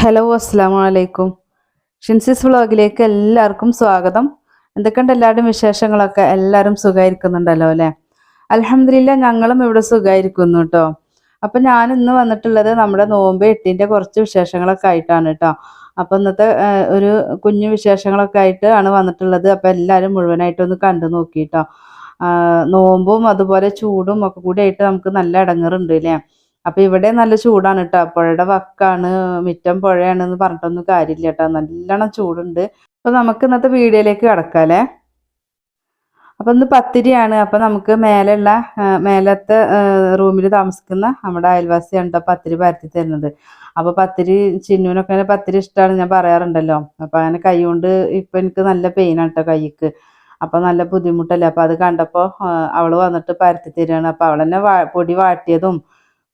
Hello അസ്സാമു അലൈക്കും ഷിൻസിസ് വ്ളോഗിലേക്ക് എല്ലാവർക്കും സ്വാഗതം. എന്തൊക്കെയുണ്ട് എല്ലാവരുടെയും വിശേഷങ്ങളൊക്കെ? എല്ലാവരും സുഖമായിരിക്കുന്നുണ്ടല്ലോ അല്ലേ? അലഹമില്ല ഞങ്ങളും ഇവിടെ സുഖമായിരിക്കുന്നു കേട്ടോ അപ്പം ഞാൻ ഇന്ന് വന്നിട്ടുള്ളത് നമ്മുടെ നോമ്പ് എട്ടിന്റെ കുറച്ച് വിശേഷങ്ങളൊക്കെ ആയിട്ടാണ് കേട്ടോ അപ്പം ഇന്നത്തെ ഒരു കുഞ്ഞു വിശേഷങ്ങളൊക്കെ ആയിട്ട് ആണ് വന്നിട്ടുള്ളത്. അപ്പം എല്ലാവരും മുഴുവനായിട്ടൊന്ന് കണ്ടു നോക്കി കേട്ടോ നോമ്പും അതുപോലെ ചൂടും ഒക്കെ കൂടി ആയിട്ട് നമുക്ക് നല്ല ഇടങ്ങറുണ്ട് അല്ലേ അപ്പൊ ഇവിടെ നല്ല ചൂടാണ് കേട്ടോ പുഴയുടെ വക്കാണ് മിറ്റം പുഴയാണ് എന്ന് പറഞ്ഞിട്ടൊന്നും കാര്യമില്ല കേട്ടോ നല്ലോണം ചൂടുണ്ട്. അപ്പൊ നമുക്ക് ഇന്നത്തെ വീഡിയോയിലേക്ക് കിടക്കാല്ലേ അപ്പൊ ഇന്ന് പത്തിരിയാണ്. അപ്പൊ നമുക്ക് മേലെയുള്ള മേലത്തെ റൂമിൽ താമസിക്കുന്ന നമ്മുടെ അയൽവാസിയാണ് കേട്ടോ പത്തിരി പരത്തി തരുന്നത്. അപ്പൊ പത്തിരി ചിന്നുവിനൊക്കെ പത്തിരി ഇഷ്ടമാണ് ഞാൻ പറയാറുണ്ടല്ലോ. അപ്പൊ അങ്ങനെ കൈ കൊണ്ട് ഇപ്പൊ എനിക്ക് നല്ല പെയിനാണ് കേട്ടോ കൈക്ക്. അപ്പൊ നല്ല ബുദ്ധിമുട്ടല്ലേ? അപ്പൊ അത് കണ്ടപ്പോ അവൾ വന്നിട്ട് പരത്തി തരികയാണ്. അപ്പൊ അവളെന്നെ പൊടി വാട്ടിയതും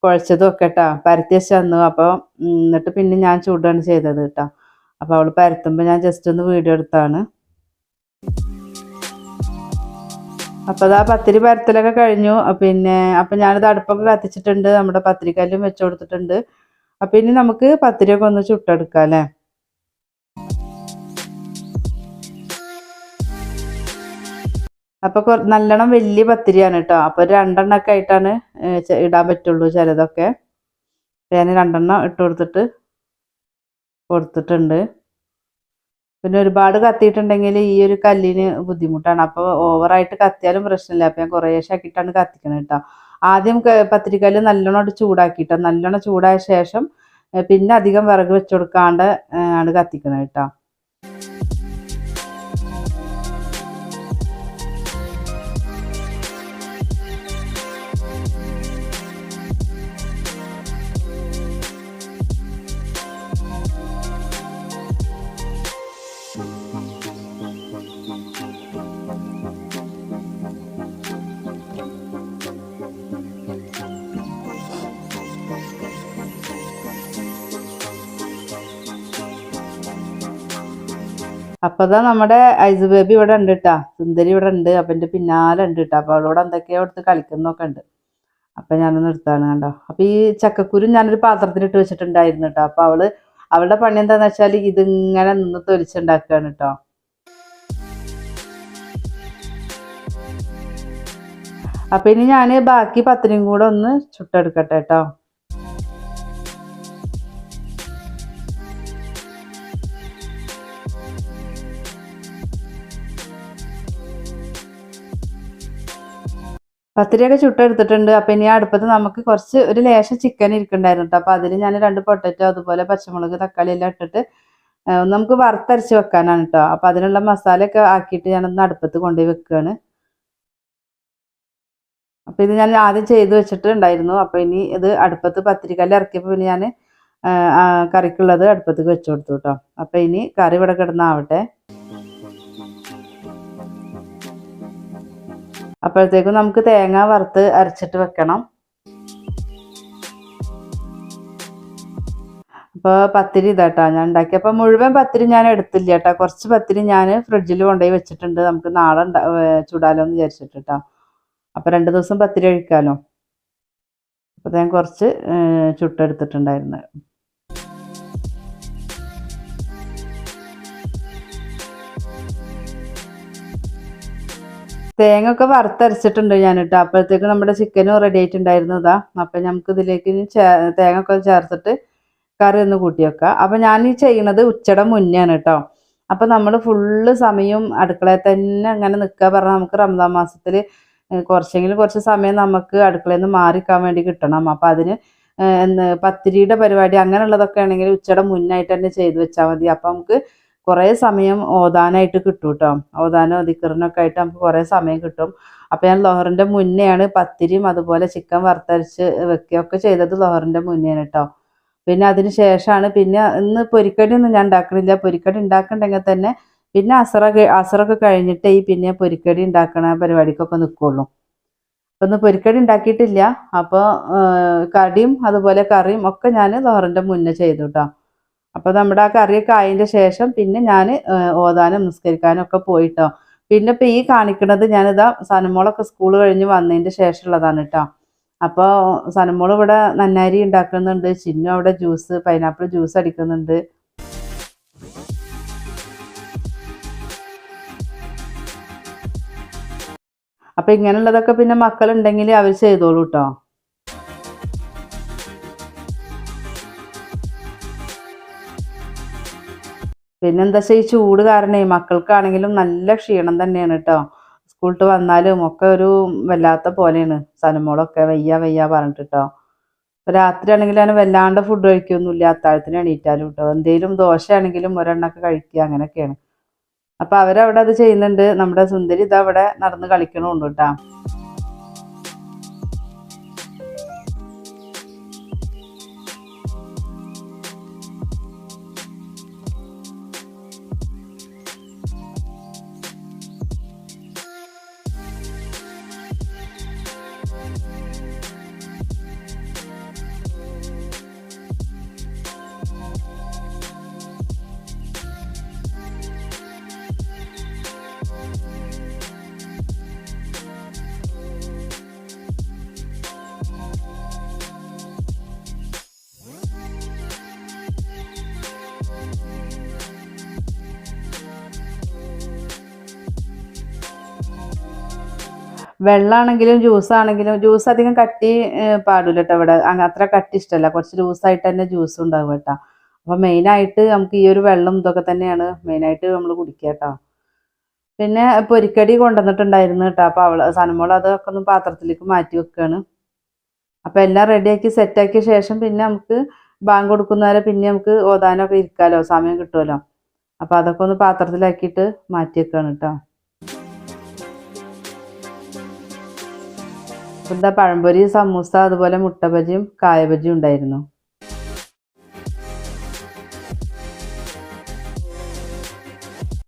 കുഴച്ചതും ഒക്കെ കേട്ടോ പരത്തി വെച്ച് തന്നു അപ്പോൾ എന്നിട്ട് പിന്നെ ഞാൻ ചൂടാണ് ചെയ്തത് കേട്ടോ. അപ്പോൾ അവൾ പരത്തുമ്പോൾ ഞാൻ ജസ്റ്റ് ഒന്ന് വീഡിയോ എടുത്താണ്. അപ്പോൾ അതാ പത്തിരി പരത്തലൊക്കെ കഴിഞ്ഞു. പിന്നെ അപ്പം ഞാനിത് അടുപ്പൊക്കെ കത്തിച്ചിട്ടുണ്ട്. നമ്മുടെ പത്തിരിക്കല്ലും വെച്ചു കൊടുത്തിട്ടുണ്ട്. അപ്പം ഇനി നമുക്ക് പത്തിരിയൊക്കെ ഒന്ന് ചുട്ടെടുക്കാം അല്ലേ അപ്പൊ കൊ- നല്ലോണം വലിയ പത്തിരിയാണ് കേട്ടോ അപ്പൊ രണ്ടെണ്ണൊക്കെ ആയിട്ടാണ് ഇടാൻ പറ്റുള്ളൂ ചിലതൊക്കെ. ഞാൻ രണ്ടെണ്ണം ഇട്ട് കൊടുത്തിട്ട് കൊടുത്തിട്ടുണ്ട്. പിന്നെ ഒരുപാട് കത്തിയിട്ടുണ്ടെങ്കിൽ ഈ ഒരു കല്ലിന് ബുദ്ധിമുട്ടാണ്. അപ്പോൾ ഓവറായിട്ട് കത്തിയാലും പ്രശ്നമില്ല. അപ്പോൾ ഞാൻ കുറേശ്ശെ ആക്കിയിട്ടാണ് കത്തിക്കുന്നത് കേട്ടോ ആദ്യം പത്തിരിക്കൽ നല്ലോണം ചൂടാക്കിയിട്ടോ നല്ലോണം ചൂടായ ശേഷം പിന്നെ അധികം വിറക് വെച്ച് കൊടുക്കാണ്ട് ആണ് കത്തിക്കുന്നത് കേട്ടോ അപ്പൊ ദാ നമ്മുടെ ഐസ് ബേബി ഇവിടെ ഉണ്ട് കേട്ടാ സുന്ദരി ഇവിടെ ഉണ്ട്. അപ്പൊ പിന്നാലെ ഉണ്ട് കേട്ടോ അപ്പൊ അവളോട് എന്തൊക്കെയോ എടുത്ത് കളിക്കുന്നൊക്കെ ഉണ്ട്. അപ്പൊ ഞാനൊന്ന് എടുത്താണ് കണ്ടോ. അപ്പൊ ഈ ചക്കക്കുരു ഞാനൊരു പാത്രത്തിലിട്ട് വെച്ചിട്ടുണ്ടായിരുന്നു കേട്ടോ അപ്പൊ അവൾ അവളുടെ പണി എന്താന്ന് വെച്ചാൽ ഇതിങ്ങനെ നിന്ന് തൊലിച്ചുണ്ടാക്കുകയാണ് കേട്ടോ അപ്പൊ ഇനി ഞാൻ ബാക്കി പത്തിനും കൂടെ ഒന്ന് ചുട്ടെടുക്കട്ടെ കേട്ടോ പത്തിരിയൊക്കെ ചുട്ടെടുത്തിട്ടുണ്ട്. അപ്പൊ ഇനി അടുപ്പത്ത് നമുക്ക് കുറച്ച് ഒരു ലേശം ചിക്കൻ ഇരിക്കണ്ടായിരുന്നു കേട്ടോ. അപ്പൊ അതിൽ ഞാൻ രണ്ട് പൊട്ടറ്റോ അതുപോലെ പച്ചമുളക് തക്കാളി എല്ലാം ഇട്ടിട്ട് നമുക്ക് വറുത്തരച്ച് വെക്കാനാണ് കേട്ടോ. അപ്പൊ അതിനുള്ള മസാലയൊക്കെ ആക്കിയിട്ട് ഞാനൊന്ന് അടുപ്പത്ത് കൊണ്ടുപോയി വെക്കുകയാണ് അപ്പൊ ഇത് ഞാൻ ആദ്യം ചെയ്ത് വെച്ചിട്ടുണ്ടായിരുന്നു. അപ്പൊ ഇനി ഇത് അടുപ്പത്ത് പത്തിരിക്കല്ല് ഇറക്കിയപ്പോൾ പിന്നെ ഞാൻ കറിക്കുള്ളത് അടുപ്പത്ത് വെച്ചു കൊടുത്തു കേട്ടോ. അപ്പൊ ഇനി കറി ഇവിടെ കിടന്നാവട്ടെ. അപ്പോഴത്തേക്കും നമുക്ക് തേങ്ങ വറുത്ത് അരച്ചിട്ട് വെക്കണം. അപ്പോൾ പത്തിരി ഇതാട്ടോ ഞാൻ ഉണ്ടാക്കി അപ്പോൾ മുഴുവൻ പത്തിരി ഞാൻ എടുത്തില്ല കേട്ടോ കുറച്ച് പത്തിരി ഞാൻ ഫ്രിഡ്ജിൽ കൊണ്ടുപോയി വെച്ചിട്ടുണ്ട്. നമുക്ക് നാളെ ചൂടാലോ എന്ന് വിചാരിച്ചിട്ട് കേട്ടോ അപ്പോൾ രണ്ട് ദിവസം പത്തിരി കഴിക്കാമല്ലോ അപ്പോൾ ഞാൻ കുറച്ച് ചുട്ടെടുത്തിട്ടുണ്ടായിരുന്നു. തേങ്ങ ഒക്കെ വറുത്തരച്ചിട്ടുണ്ട് ഞാൻ കേട്ടോ അപ്പോഴത്തേക്ക് നമ്മുടെ ചിക്കനും റെഡി ആയിട്ടുണ്ടായിരുന്നു ഇതാ. അപ്പം നമുക്ക് ഇതിലേക്ക് തേങ്ങ ഒക്കെ ചേർത്തിട്ട് കറി ഒന്ന് കൂട്ടി വെക്കാം. അപ്പം ഞാൻ ഈ ചെയ്യണത് ഉച്ചയുടെ മുന്നെയാണ് കേട്ടോ അപ്പം നമ്മൾ ഫുള്ള് സമയം അടുക്കളയിൽ തന്നെ അങ്ങനെ നിൽക്കുക പറഞ്ഞാൽ നമുക്ക് റംസാൻ മാസത്തിൽ കുറച്ചെങ്കിലും കുറച്ച് സമയം നമുക്ക് അടുക്കളയിൽ നിന്ന് മാറിക്കാൻ വേണ്ടി കിട്ടണം. അപ്പം അതിന് പത്തിരിയുടെ പരിപാടി അങ്ങനെയുള്ളതൊക്കെ ആണെങ്കിൽ ഉച്ചയുടെ മുന്നായിട്ട് തന്നെ ചെയ്തു വെച്ചാൽ മതി. അപ്പം നമുക്ക് കുറേ സമയം ഓതാനായിട്ട് കിട്ടും കേട്ടോ ഓതാനോ ദിക്കറിനൊക്കെ ആയിട്ട് നമുക്ക് കുറേ സമയം കിട്ടും. അപ്പം ഞാൻ ലോഹറിന്റെ മുന്നെയാണ് പത്തിരിയും അതുപോലെ ചിക്കൻ വറുത്തരച്ച് വെക്കുകയൊക്കെ ചെയ്തത് ലോഹറിന്റെ മുന്നെയാണ് കേട്ടോ പിന്നെ അതിന് ശേഷമാണ് പിന്നെ ഇന്ന് പൊരിക്കടി ഒന്നും ഞാൻ ഉണ്ടാക്കണില്ല. പൊരിക്കടി ഉണ്ടാക്കണ്ടെങ്കിൽ തന്നെ പിന്നെ അസറ അസറൊക്കെ കഴിഞ്ഞിട്ട് ഈ പിന്നെ പൊരിക്കടി ഉണ്ടാക്കണ പരിപാടിക്കൊക്കെ നിൽക്കുള്ളൂ അപ്പം ഇന്ന് പൊരിക്കടി ഉണ്ടാക്കിയിട്ടില്ല. അപ്പോൾ കടിയും അതുപോലെ കറിയും ഒക്കെ ഞാൻ ലോഹറിന്റെ മുന്നേ ചെയ്തു കേട്ടോ അപ്പോൾ നമ്മുടെ ആ കറിയൊക്കെ ആയതിന്റെ ശേഷം പിന്നെ ഞാൻ ഓതാനും നിസ്കരിക്കാനും ഒക്കെ പോയിട്ടോ. പിന്നെ ഇപ്പം ഈ കാണിക്കണത് ഞാനിതാ സനമോളൊക്കെ സ്കൂൾ കഴിഞ്ഞ് വന്നതിന്റെ ശേഷമുള്ളതാണ് കേട്ടോ അപ്പോൾ സനമോൾ ഇവിടെ നന്നാരി ഉണ്ടാക്കുന്നുണ്ട് ചിന്നു അവിടെ ജ്യൂസ് പൈനാപ്പിൾ ജ്യൂസ് അടിക്കുന്നുണ്ട്. അപ്പം ഇങ്ങനെയുള്ളതൊക്കെ പിന്നെ മക്കളുണ്ടെങ്കിൽ അവർ ചെയ്തോളൂ കേട്ടോ പിന്നെന്താ വെച്ചാൽ ചൂട് കാരണേ മക്കൾക്കാണെങ്കിലും നല്ല ക്ഷീണം തന്നെയാണ് കേട്ടോ സ്കൂളിട്ട് വന്നാലും ഒക്കെ ഒരു വല്ലാത്ത പോലെയാണ്. സനമോളൊക്കെ വയ്യ വയ്യ പറഞ്ഞിട്ട് കേട്ടോ രാത്രി ആണെങ്കിലും അതിന് വല്ലാണ്ട് ഫുഡ് കഴിക്കൊന്നുമില്ല. അത്താഴത്തിന് എണീറ്റാലും കേട്ടോ എന്തേലും ദോശയാണെങ്കിലും ഒരെണ്ണൊക്കെ കഴിക്കുക അങ്ങനെയൊക്കെയാണ്. അപ്പൊ അവരവിടെ അത് ചെയ്യുന്നുണ്ട്. നമ്മുടെ സുന്ദരി ഇതവിടെ നടന്ന് കളിക്കണമുണ്ട് കേട്ടാ വെള്ളമാണെങ്കിലും ജ്യൂസ് ആണെങ്കിലും ജ്യൂസ് അധികം കട്ടി പാടില്ല കേട്ടോ ഇവിടെ. അത്ര കട്ടി ഇഷ്ടമല്ല കുറച്ച് ലൂസായിട്ട് തന്നെ ജ്യൂസ് ഉണ്ടാവും കേട്ടോ. അപ്പൊ മെയിനായിട്ട് നമുക്ക് ഈ ഒരു വെള്ളം ഇതൊക്കെ തന്നെയാണ് മെയിനായിട്ട് നമ്മൾ കുടിക്കുക കേട്ടോ. പിന്നെ പൊരിക്കടി കൊണ്ടുവന്നിട്ടുണ്ടായിരുന്നു കേട്ടോ. അപ്പൊ അവൾ സനമോൾ അതൊക്കെ ഒന്ന് പാത്രത്തിലേക്ക് മാറ്റി വെക്കുകയാണ്. അപ്പൊ എല്ലാം റെഡിയാക്കി സെറ്റാക്കിയ ശേഷം പിന്നെ നമുക്ക് ബാങ്ക് കൊടുക്കുന്നവരെ പിന്നെ നമുക്ക് ഓതാനൊക്കെ ഇരിക്കാലോ. സമയം കിട്ടുമല്ലോ. അപ്പൊ അതൊക്കെ ഒന്ന് പാത്രത്തിലാക്കിയിട്ട് മാറ്റി വെക്കുകയാണ് കേട്ടോ. എന്താ പഴംപൊരി സമൂസ അതുപോലെ മുട്ട ബജിയും ഉണ്ടായിരുന്നു.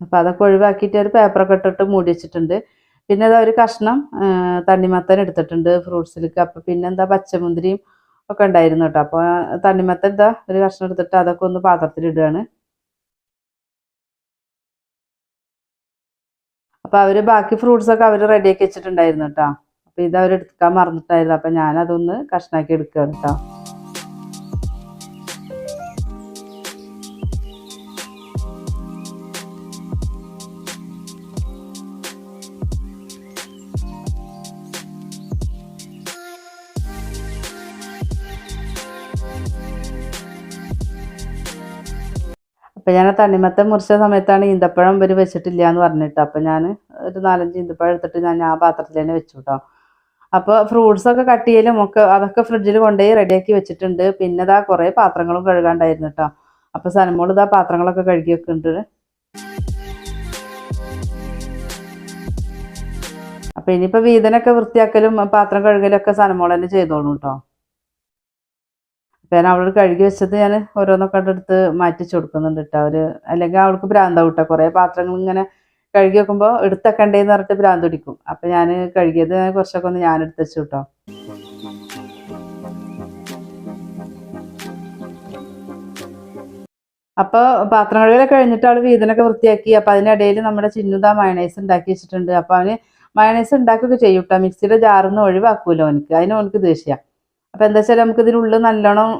അപ്പൊ അതൊക്കെ ഒഴിവാക്കിയിട്ട് ഒരു പേപ്പറൊക്കെ ഇട്ടിട്ട് മൂടി വെച്ചിട്ടുണ്ട്. പിന്നെ ഒരു കഷ്ണം തണ്ണിമത്തൻ എടുത്തിട്ടുണ്ട് ഫ്രൂട്ട്സിലേക്ക് അപ്പൊ പിന്നെ എന്താ പച്ചമുന്തിരിയും ഒക്കെ ഉണ്ടായിരുന്നു കേട്ടോ. അപ്പൊ തണ്ണിമത്തൻ എന്താ ഒരു കഷ്ണം എടുത്തിട്ട് അതൊക്കെ ഒന്ന് പാത്രത്തിലിടുകയാണ് അപ്പൊ അവർ ബാക്കി ഫ്രൂട്ട്സ് ഒക്കെ അവർ റെഡിയാക്കി വെച്ചിട്ടുണ്ടായിരുന്നു കേട്ടോ. അപ്പൊ ഇത് അവർ എടുക്കാൻ മറന്നിട്ടായിരുന്നു. അപ്പൊ ഞാൻ അതൊന്ന് കഷ്ണാക്കി എടുക്കുകയാണ് കേട്ടോ അപ്പൊ ഞാൻ തണ്ണിമത്തൻ മുറിച്ച സമയത്താണ് ഈന്തപ്പഴം ഇവർ വെച്ചിട്ടില്ല എന്ന് പറഞ്ഞിട്ട്. അപ്പൊ ഞാൻ ഒരു നാലഞ്ച് ഈന്തപ്പഴം എടുത്തിട്ട് ഞാൻ ആ പാത്രത്തിൽ തന്നെ വെച്ചു കേട്ടോ അപ്പോൾ ഫ്രൂട്ട്സ് ഒക്കെ കട്ട് ചെയ്യലും ഒക്കെ അതൊക്കെ ഫ്രിഡ്ജിൽ കൊണ്ടുപോയി റെഡിയാക്കി വെച്ചിട്ടുണ്ട്. പിന്നെ ഇതാ കുറേ പാത്രങ്ങളും കഴുകാണ്ടായിരുന്നു കേട്ടോ അപ്പൊ സനമോൾ ഇതാ പാത്രങ്ങളൊക്കെ കഴുകി വെക്കുന്നുണ്ട്. അപ്പൊ ഇനിയിപ്പോൾ വീതനൊക്കെ വൃത്തിയാക്കലും പാത്രം കഴുകലും ഒക്കെ സനമോൾ തന്നെ ചെയ്തോളൂ കേട്ടോ അപ്പൊ ഞാൻ അവളോട് കഴുകി വെച്ചത് ഞാൻ ഓരോന്നൊക്കെ എടുത്ത് മാറ്റിച്ചു കൊടുക്കുന്നുണ്ട് കേട്ടോ അവർ അല്ലെങ്കിൽ അവൾക്ക് ഭ്രാന്താവും കേട്ടോ കുറേ പാത്രങ്ങൾ ഇങ്ങനെ കഴുകി വെക്കുമ്പോൾ എടുത്തക്കണ്ടേന്ന് പറഞ്ഞിട്ട് ഭ്രാന്ത് പിടിക്കും. അപ്പൊ ഞാൻ കഴുകിയത് കുറച്ചൊക്കെ ഒന്ന് ഞാൻ എടുത്ത് വെച്ചു കേട്ടോ അപ്പൊ പാത്രം കഴുകലൊക്കെ കഴിഞ്ഞിട്ട് അവൾ വീതനൊക്കെ വൃത്തിയാക്കി. അപ്പൊ അതിനിടയിൽ നമ്മുടെ ചിന്നുത മയണൈസ് ഉണ്ടാക്കി വെച്ചിട്ടുണ്ട്. അപ്പൊ അവന് മയണൈസ് ഉണ്ടാക്കുകയൊക്കെ ചെയ്യും കേട്ടോ മിക്സിയുടെ ജാറൊന്നും ഒഴിവാക്കൂലോ എനിക്ക് അതിന് അവനക്ക് ദേഷ്യ. അപ്പൊ എന്താ വെച്ചാൽ നമുക്ക് ഇതിനുള്ളിൽ നല്ലോണം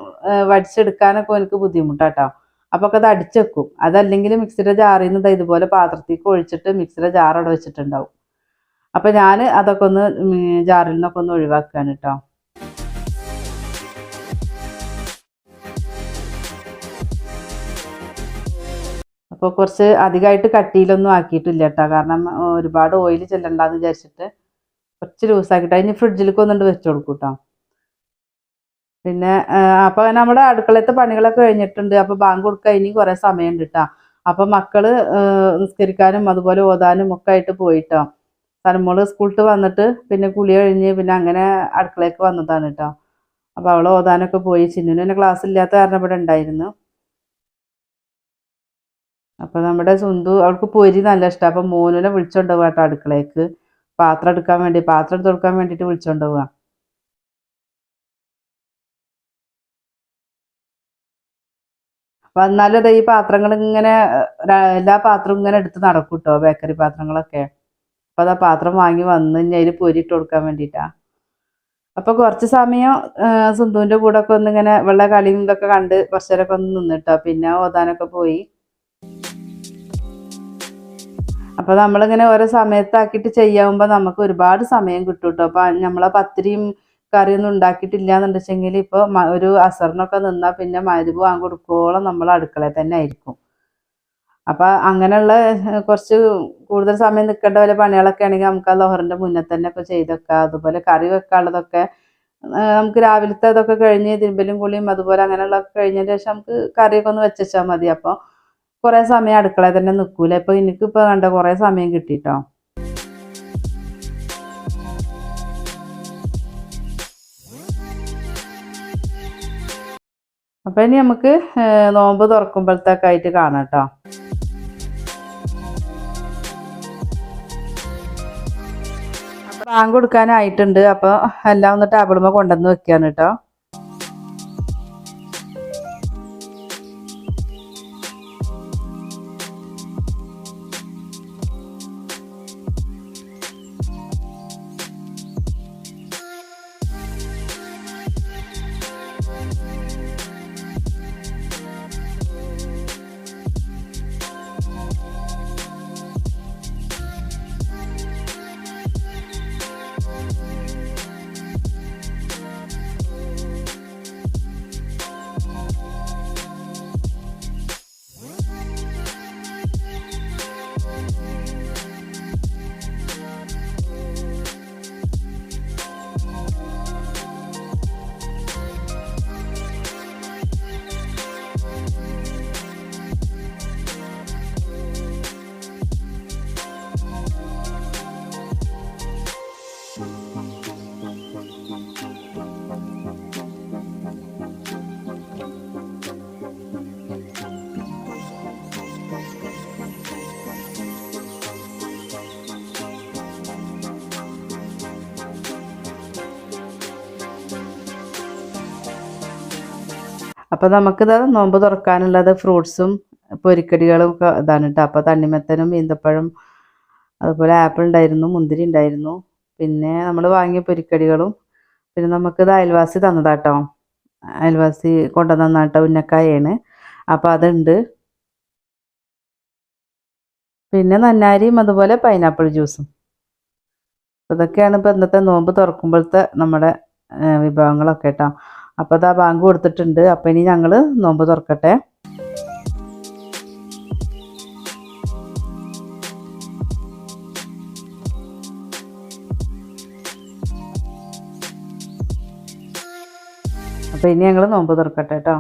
വടിച്ചെടുക്കാനൊക്കെ എനിക്ക് ബുദ്ധിമുട്ടാട്ടോ അപ്പൊ ഒക്കെ അത് അടിച്ചു വെക്കും അതല്ലെങ്കിൽ മിക്സിയുടെ ജാറിൽ നിന്ന് ഇതുപോലെ പാത്രത്തേക്ക് ഒഴിച്ചിട്ട് മിക്സിയുടെ ജാർ അവിടെ വെച്ചിട്ടുണ്ടാവും. അപ്പൊ ഞാൻ അതൊക്കെ ഒന്ന് ജാറിൽ നിന്നൊക്കെ ഒന്ന് ഒഴിവാക്കുകയാണ് കേട്ടോ അപ്പോൾ കുറച്ച് അധികമായിട്ട് കട്ടിയിലൊന്നും ആക്കിയിട്ടില്ല കേട്ടോ കാരണം ഒരുപാട് ഓയിൽ ചെല്ലണ്ടെന്ന് വിചാരിച്ചിട്ട് കുറച്ച് ലൂസാക്കിയിട്ട് അതിന് ഫ്രിഡ്ജിലേക്ക് ഒന്നുകൊണ്ട് വെച്ച് കൊടുക്കും കേട്ടോ പിന്നെ അപ്പൊ നമ്മുടെ അടുക്കളത്തെ പണികളൊക്കെ കഴിഞ്ഞിട്ടുണ്ട്. അപ്പൊ ബാങ്ക് കൊടുക്കാൻ ഇനി കുറെ സമയമുണ്ട് കേട്ടോ അപ്പൊ മക്കൾ നിസ്കരിക്കാനും അതുപോലെ ഓതാനും ഒക്കെ ആയിട്ട് പോയിട്ടോ. തലമോൾ സ്കൂളിട്ട് വന്നിട്ട് പിന്നെ കുളി കഴിഞ്ഞ് പിന്നെ അങ്ങനെ അടുക്കളയ്ക്ക് വന്നതാണ് കേട്ടോ അപ്പൊ അവൾ ഓതാനൊക്കെ പോയി. ചിന്നുവിന് പിന്നെ ക്ലാസ് ഇല്ലാത്ത കാരണം ഇവിടെ ഉണ്ടായിരുന്നു. അപ്പൊ നമ്മുടെ സുന്ദു അവൾക്ക് പൊരി നല്ല ഇഷ്ടം. അപ്പൊ മോനുനെ വിളിച്ചോണ്ട് കേട്ടോ അടുക്കളയ്ക്ക് പാത്രം എടുക്കാൻ വേണ്ടി പാത്രം എടുത്ത് കൊടുക്കാൻ വേണ്ടിട്ട് വിളിച്ചോണ്ട് പോവാ. വന്നാലും അതെ ഈ പാത്രങ്ങൾ ഇങ്ങനെ എല്ലാ പാത്രവും ഇങ്ങനെ എടുത്ത് നടക്കും കേട്ടോ ബേക്കറി പാത്രങ്ങളൊക്കെ. അപ്പൊ അതാ പാത്രം വാങ്ങി വന്ന് ഇനി അതിൽ പൊരിയിട്ട് കൊടുക്കാൻ വേണ്ടിട്ടാ. അപ്പൊ കുറച്ച് സമയം ആ, സിന്ധുവിന്റെ കൂടെ ഒക്കെ ഒന്ന് ഇങ്ങനെ വെള്ള കളിയും ഇതൊക്കെ കണ്ട് കുറച്ചേരൊക്കെ ഒന്ന് നിന്നിട്ടോ പിന്നെ ഓതാനൊക്കെ പോയി. അപ്പൊ നമ്മളിങ്ങനെ ഓരോ സമയത്താക്കിയിട്ട് ചെയ്യാവുമ്പോ നമുക്ക് ഒരുപാട് സമയം കിട്ടും കേട്ടോ അപ്പൊ നമ്മളെ പത്തിരിയും കറിയൊന്നും ഉണ്ടാക്കിയിട്ടില്ല എന്നുണ്ടെച്ചെങ്കിൽ ഇപ്പൊ ഒരു അസറിനൊക്കെ നിന്നാ പിന്നെ മരുവ് വാങ്ങി കൊടുക്കോളം നമ്മൾ അടുക്കളയിൽ തന്നെ ആയിരിക്കും. അപ്പൊ അങ്ങനെയുള്ള കുറച്ച് കൂടുതൽ സമയം നിൽക്കേണ്ട വല്ല പണികളൊക്കെ ആണെങ്കിൽ നമുക്ക് ആ ലോഹറിന്റെ മുന്നേ തന്നെ ഒക്കെ ചെയ്തൊക്കെ അതുപോലെ കറി വെക്കാനുള്ളതൊക്കെ നമുക്ക് രാവിലത്തെ അതൊക്കെ കഴിഞ്ഞ് തിരുമ്പലും കുളിയും അതുപോലെ അങ്ങനെയുള്ളതൊക്കെ കഴിഞ്ഞതിന് ശേഷം നമുക്ക് കറിയൊക്കെ ഒന്ന് വെച്ചാൽ മതി. അപ്പോൾ കുറേ സമയം അടുക്കളയിൽ തന്നെ നിൽക്കൂല. ഇപ്പൊ എനിക്കിപ്പോ കണ്ട കുറേ സമയം കിട്ടിട്ടോ? അപ്പൊ ഇനി നമുക്ക് നോമ്പ് തുറക്കുമ്പോഴത്തേക്ക് ആയിട്ട് കാണാം കേട്ടോ ബാങ്ക് കൊടുക്കാനായിട്ടുണ്ട്. അപ്പൊ എല്ലാം ഒന്ന് ടേബിളുമ്മ കൊണ്ടുവന്ന് വെക്കാണ് കേട്ടോ അപ്പൊ നമുക്കിത് നോമ്പ് തുറക്കാനുള്ളത് ഫ്രൂട്ട്സും പൊരിക്കടികളും ഒക്കെ ഇതാണ് കേട്ടോ അപ്പോൾ തണ്ണിമത്തനും ഈന്തപ്പഴം അതുപോലെ ആപ്പിൾ ഉണ്ടായിരുന്നു മുന്തിരി ഉണ്ടായിരുന്നു. പിന്നെ നമ്മൾ വാങ്ങിയ പൊരിക്കടികളും പിന്നെ നമുക്കിത് അയൽവാസി തന്നതാട്ടോ. അയൽവാസി കൊണ്ടുവന്നാട്ടോ ഉന്നക്കായാണ്. അപ്പോൾ അതുണ്ട്. പിന്നെ നന്നാരിയും അതുപോലെ പൈനാപ്പിൾ ജ്യൂസും. ഇതൊക്കെയാണ് ഇപ്പം ഇന്നത്തെ നോമ്പ് തുറക്കുമ്പോഴത്തെ നമ്മുടെ വിഭവങ്ങളൊക്കെ കേട്ടോ അപ്പോൾ അതാ ബാങ്ക് കൊടുത്തിട്ടുണ്ട്. അപ്പോൾ ഇനി ഞങ്ങൾ നോമ്പ് തുറക്കട്ടെ. അപ്പോൾ ഇനി ഞങ്ങൾ നോമ്പ് തുറക്കട്ടെ കേട്ടോ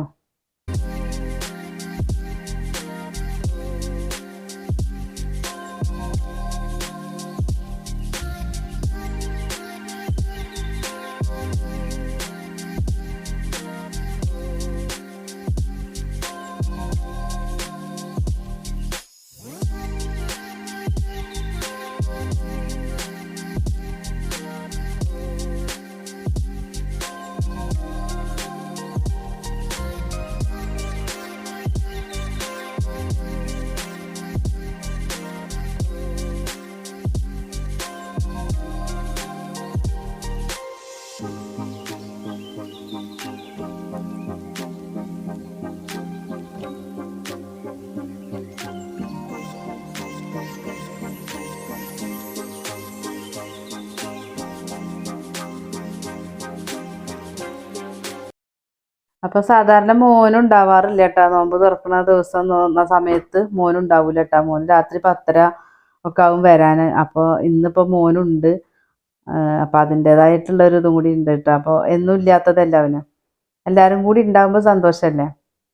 അപ്പൊ സാധാരണ മോനുണ്ടാവാറില്ല കേട്ടാ നോമ്പ് തുറക്കുന്ന ദിവസം സമയത്ത് മോനുണ്ടാവൂല കേട്ടാ മോന് രാത്രി പത്തര ഒക്കെ ആവും വരാന്. അപ്പൊ ഇന്നിപ്പോ മോനുണ്ട്. ആഹ് അപ്പൊ അതിന്റെതായിട്ടുള്ള ഒരു ഇതും കൂടി ഉണ്ട് കേട്ടോ അപ്പൊ എന്നും ഇല്ലാത്തതല്ല അവന് എല്ലാരും കൂടി ഉണ്ടാകുമ്പോ സന്തോഷല്ലേ?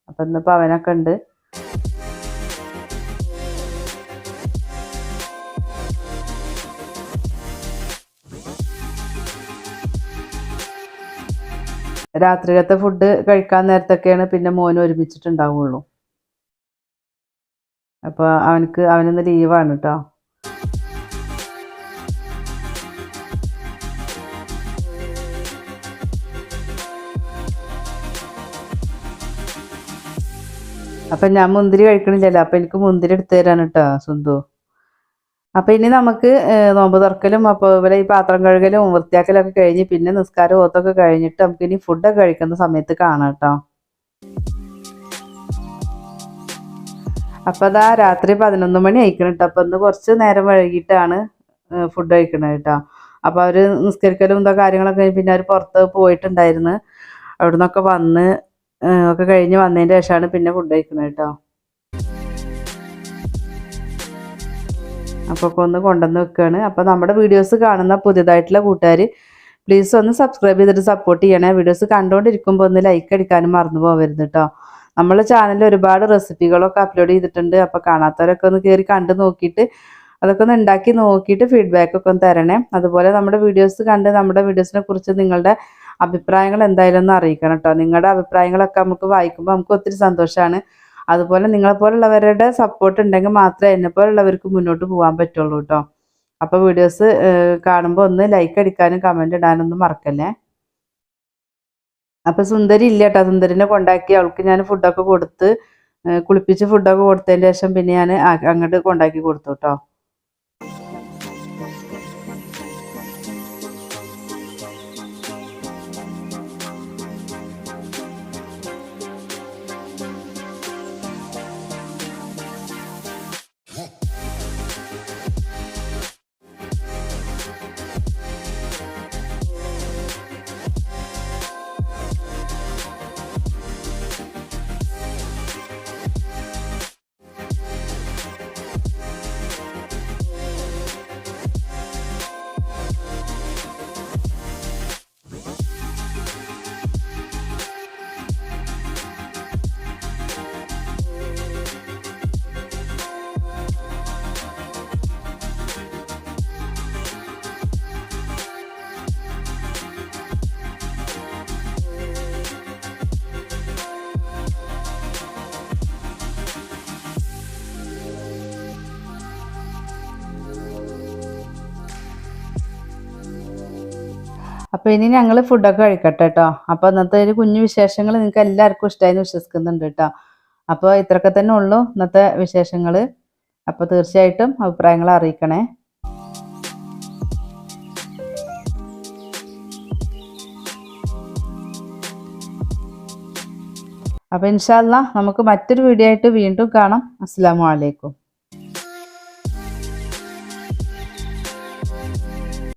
അപ്പൊ ഇന്നിപ്പോ അവനൊക്കെ ഉണ്ട് രാത്രികത്തെ ഫുഡ് കഴിക്കാൻ നേരത്തൊക്കെയാണ് പിന്നെ മോന് ഒരുമിച്ചിട്ടുണ്ടാവുള്ളൂ. അപ്പൊ അവനക്ക് അവനിന്ന് ലീവാണ് കേട്ടോ അപ്പൊ ഞാൻ മുന്തിരി കഴിക്കണില്ലല്ലോ അപ്പൊ എനിക്ക് മുന്തിരി എടുത്തു തരാണ് കേട്ടോ സുന്ദു. അപ്പൊ ഇനി നമുക്ക് നോമ്പ് തുറക്കലും അപ്പോൾ ഇവരെ ഈ പാത്രം കഴുകലും വൃത്തിയാക്കലൊക്കെ കഴിഞ്ഞ് പിന്നെ നിസ്കാരം ഓത്തൊക്കെ കഴിഞ്ഞിട്ട് നമുക്ക് ഇനി ഫുഡൊക്കെ കഴിക്കുന്ന സമയത്ത് കാണാം കേട്ടോ. അപ്പൊ അതാ രാത്രി പതിനൊന്ന് മണി അയക്കണം കേട്ടോ. അപ്പൊ ഇന്ന് കുറച്ച് നേരം വൈകിട്ടാണ് ഫുഡ് കഴിക്കണത് കേട്ടോ. അപ്പൊ അവർ നിസ്കരിക്കലും എന്തോ കാര്യങ്ങളൊക്കെ പിന്നെ അവർ പുറത്ത് പോയിട്ടുണ്ടായിരുന്നു. അവിടെ നിന്നൊക്കെ വന്ന് ഒക്കെ കഴിഞ്ഞ് വന്നതിന് ശേഷമാണ് പിന്നെ ഫുഡ് കഴിക്കണത് കേട്ടോ. അപ്പോൾ ഒന്ന് കൊണ്ടുവന്ന് വെക്കുകയാണ് അപ്പോൾ നമ്മുടെ വീഡിയോസ് കാണുന്ന പുതിയതായിട്ടുള്ള കൂട്ടുകാർ പ്ലീസ് ഒന്ന് സബ്സ്ക്രൈബ് ചെയ്തിട്ട് സപ്പോർട്ട് ചെയ്യണേ. വീഡിയോസ് കണ്ടുകൊണ്ടിരിക്കുമ്പോൾ ഒന്ന് ലൈക്ക് അടിക്കാനും മറന്നു പോകരുത് കേട്ടോ നമ്മളെ ചാനലിൽ ഒരുപാട് റെസിപ്പികളൊക്കെ അപ്ലോഡ് ചെയ്തിട്ടുണ്ട്. അപ്പോൾ കാണാത്തവരൊക്കെ ഒന്ന് കയറി കണ്ട് നോക്കിയിട്ട് അതൊക്കെ ഒന്ന് ഉണ്ടാക്കി നോക്കിയിട്ട് ഫീഡ്ബാക്ക് ഒക്കെ ഒന്ന് തരണേ. അതുപോലെ നമ്മുടെ വീഡിയോസ് കണ്ട് നമ്മുടെ വീഡിയോസിനെ കുറിച്ച് നിങ്ങളുടെ അഭിപ്രായങ്ങൾ എന്തായാലും ഒന്ന് അറിയിക്കണം കേട്ടോ നിങ്ങളുടെ അഭിപ്രായങ്ങളൊക്കെ നമുക്ക് വായിക്കുമ്പോൾ നമുക്ക് ഒത്തിരി സന്തോഷമാണ് അതുപോലെ നിങ്ങളെ നിങ്ങളെപ്പോലുള്ളവരുടെ സപ്പോർട്ട് ഉണ്ടെങ്കിൽ മാത്രമേ എന്നെപ്പോലുള്ളവർക്ക് മുന്നോട്ട് പോകാൻ പറ്റുള്ളൂ കേട്ടോ അപ്പോൾ വീഡിയോസ് കാണുമ്പോൾ ഒന്ന് ലൈക്ക് അടിക്കാനും കമന്റ് ഇടാനൊന്നും മറക്കല്ലേ? അപ്പോൾ സുന്ദരി ഇല്ല കേട്ടോ സുന്ദരിനെ കൊണ്ടാക്കി അവൾക്ക് ഞാൻ ഫുഡൊക്കെ കൊടുത്ത് കുളിപ്പിച്ച് ഫുഡൊക്കെ കൊടുത്തതിന് ശേഷം പിന്നെ ഞാൻ അങ്ങോട്ട് കൊണ്ടാക്കി കൊടുത്തു കേട്ടോ അപ്പോൾ ഇനി ഞങ്ങൾ ഫുഡൊക്കെ കഴിക്കട്ടെ കേട്ടോ അപ്പോൾ ഇന്നത്തെ ഒരു കുഞ്ഞു വിശേഷങ്ങൾ നിങ്ങൾക്ക് എല്ലാവർക്കും ഇഷ്ടമായെന്ന് വിശ്വസിക്കുന്നുണ്ട് കേട്ടോ അപ്പോൾ ഇത്രയൊക്കെ തന്നെ ഉള്ളൂ ഇന്നത്തെ വിശേഷങ്ങൾ അപ്പോൾ തീർച്ചയായിട്ടും അഭിപ്രായങ്ങൾ അറിയിക്കണേ. അപ്പോൾ ഇൻഷാല്ല നമുക്ക് മറ്റൊരു വീഡിയോ ആയിട്ട് വീണ്ടും കാണാം. അസ്സാം വലൈക്കും